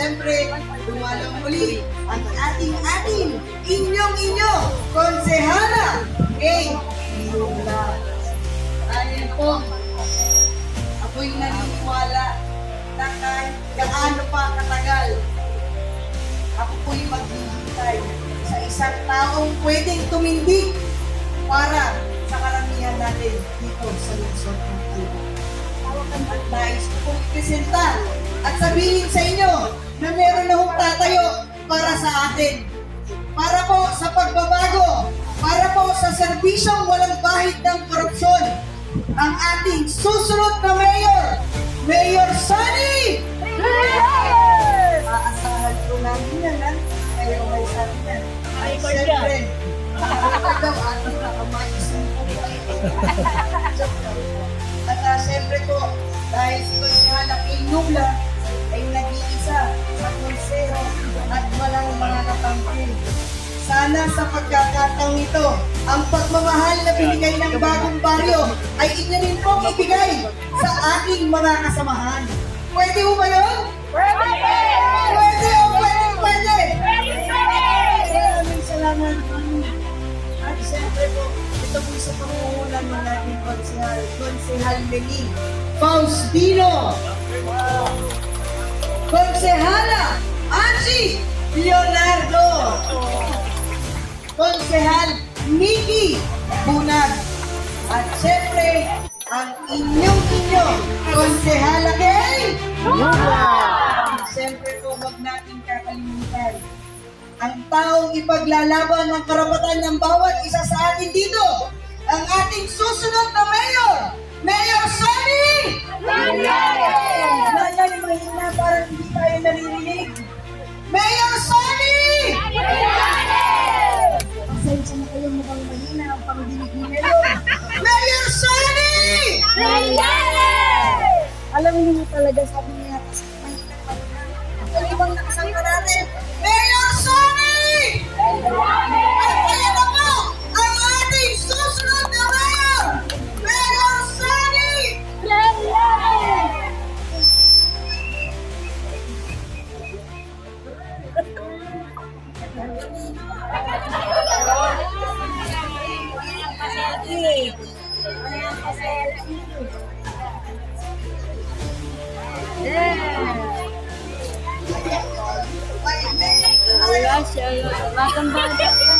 155. At syempre, dumalang muli ang ating ating inyong inyo, Konsehala Kay Lula. Dahil po, ako'y naniniwala na kahit gaano pa katagal, ako po'y maghihintay sa isang taong pwedeng tumindig para sa karamihan natin dito sa lungsod ng Tubo. At nais ko ipresenta at sabihin sa inyo para sa atin. Para po sa pagbabago, para po sa serbisyong walang bahid ng korupsyon, ang ating susunod na mayor, Mayor Sunny! Aasahan po namin yan, ha? Kayo may sabi yan. Ay, siyempre, nakakatawa daw, ating nakamaisip po At uh, siyempre po, dahil si Konsehala Kay Nubla Sana sa pagkakataong ito, ang pagmamahal na binigay ng bagong baryo ay inyo rin pong ibigay sa ating mga kasamahan. Pwede mo ba yun? Pwede o pwede, pwede! Maraming salamat. At siyempre po, ito po sa pangungunan ng ating konsehal, konsehal Leni Faustino. Konsehala Angie Leonardo. Konsehal Nikki Bunag. At siyempre, ang inyong inyo, Konsehala Kay Siyempre po, wag natin kakalimutan ang taong ipaglalaban ng karapatan ng bawat isa sa atin dito. Ang ating susunod na Alam niyo talaga sabi niya. Ang ibang nakasangka natin, Mayor Sonny! At kaya na po, ang ating susunod na mayor, Mayor Sonny! Wala siya. Batang bata.